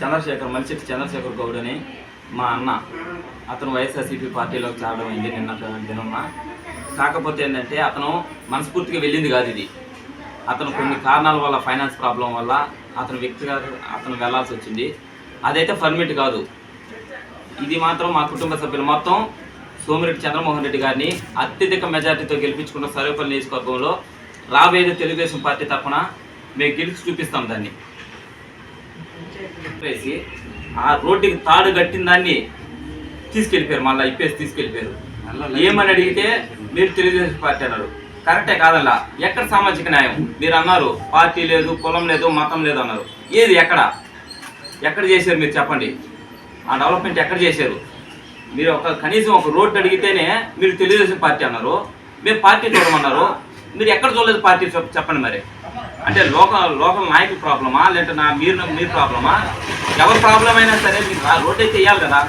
చంద్రశేఖర్ మలిశెట్టి చంద్రశేఖర్ గౌడ్ అని మా అన్న. అతను వైఎస్ఆర్సీపీ పార్టీలోకి చేరడం అయింది నిన్న దినమ్మ కాకపోతే ఏంటంటే అతను మనస్ఫూర్తిగా వెళ్ళింది కాదు ఇది. అతను కొన్ని కారణాల వల్ల ఫైనాన్స్ ప్రాబ్లం వల్ల అతను వ్యక్తిగా అతను వెళ్ళాల్సి వచ్చింది. అదైతే పర్మిట్ కాదు. ఇది మాత్రం మా కుటుంబ సభ్యులు మొత్తం సోమిరెడ్డి చంద్రమోహన్ రెడ్డి గారిని అత్యధిక మెజార్టీతో గెలిపించుకున్న సర్వేపల్లి నియోజకవర్గంలో రాబోయేది తెలుగుదేశం పార్టీ తరఫున మేము గెలిచి చూపిస్తాం దాన్ని. చెప్పేసి ఆ రోడ్డుకి తాడు కట్టిన దాన్ని తీసుకెళ్ళిపోయారు. మళ్ళీ ఇప్పేసి తీసుకెళ్ళిపోయారు. ఏమని అడిగితే మీరు తెలుగుదేశం పార్టీ అన్నారు. కరెక్టే కాదల్లా ఎక్కడ సామాజిక న్యాయం? మీరు అన్నారు పార్టీ లేదు కులం లేదు మతం లేదు అన్నారు. ఏది ఎక్కడ? ఎక్కడ చేశారు మీరు చెప్పండి. ఆ డెవలప్మెంట్ ఎక్కడ చేశారు? మీరు ఒక కనీసం ఒక రోడ్డు అడిగితేనే మీరు తెలుగుదేశం పార్టీ అన్నారు. మేము పార్టీ చూడమన్నారు. మీరు ఎక్కడ చూడలేదు పార్టీ చెప్పండి మరి. అంటే లోకల్ లోకల్ నాయకుల ప్రాబ్లమా? లేదంటే నా మీరు మీరు ప్రాబ్లమా? ఎవరి ప్రాబ్లం అయినా సరే మీరు ఆ రోడ్డు అయితే వేయాలి కదా.